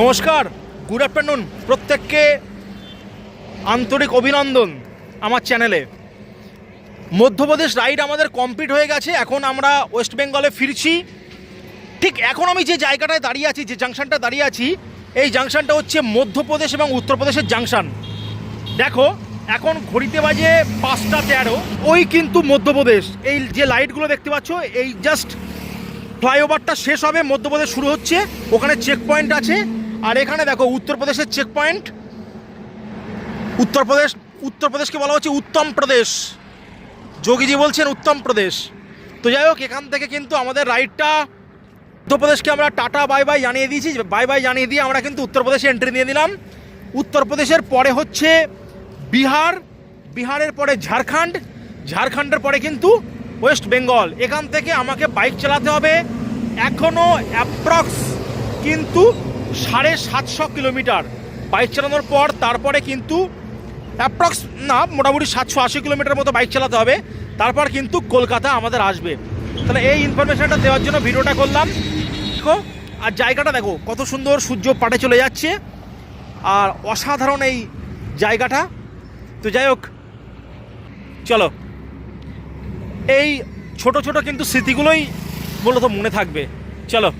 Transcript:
নমস্কার good afternoon প্রত্যেককে আন্তরিক অভিনন্দন আমার চ্যানেলে মধ্যপ্রদেশ রাইড আমাদের কমপ্লিট হয়ে গেছে, এখন আমরা ওয়েস্ট বেঙ্গলে ফিরছি। ঠিক এখন আমি যে জায়গাটায় দাঁড়িয়ে আছি, যে জাংশনটা দাঁড়িয়ে আছি, এই জাংশনটা হচ্ছে মধ্যপ্রদেশ এবং উত্তরপ্রদেশের জাংশন দেখো, এখন ঘড়িতে বাজে পাঁচটা তেরো, ওই কিন্তু মধ্যপ্রদেশ। এই যে লাইটগুলো দেখতে পাচ্ছ, এই জাস্ট ফ্লাইওভারটা শেষ হবে, মধ্যপ্রদেশ শুরু হচ্ছে, ওখানে চেক পয়েন্ট আছে। আর এখানে দেখো উত্তরপ্রদেশের চেক পয়েন্ট উত্তরপ্রদেশ, উত্তরপ্রদেশকে বলা হচ্ছে উত্তম প্রদেশ। যোগীজি বলছেন উত্তম প্রদেশ। তো যাই হোক, এখান থেকে কিন্তু আমাদের রাইডটা উত্তরপ্রদেশকে আমরা টাটা বাই বাই জানিয়ে দিয়েছি। বাই বাই জানিয়ে দিয়ে আমরা কিন্তু উত্তরপ্রদেশে এন্ট্রি দিয়ে দিলাম উত্তরপ্রদেশের পরে হচ্ছে বিহার, বিহারের পরে ঝাড়খণ্ড। ঝাড়খণ্ডের পরে কিন্তু ওয়েস্ট বেঙ্গল। এখান থেকে আমাকে বাইক চালাতে হবে। এখনও অ্যাপ্রক্স কিন্তু সাড়ে সাতশো কিলোমিটার। বাইক চালানোর পর তারপরে কিন্তু অ্যাপ্রক্স না, মোটামুটি সাতশো আশি কিলোমিটার মতো বাইক চালাতে হবে। তারপর কিন্তু কলকাতা আমাদের আসবে। তাহলে এই ইনফরমেশানটা দেওয়ার জন্য ভিডিওটা করলাম। দেখো, আর জায়গাটা দেখো, কত সুন্দর সূর্য পাটে চলে যাচ্ছে। আর অসাধারণ এই জায়গাটা। তো যাই হোক, চলো। এই ছোট ছোট কিন্তু স্মৃতিগুলোই মূলত মনে থাকবে। চলো।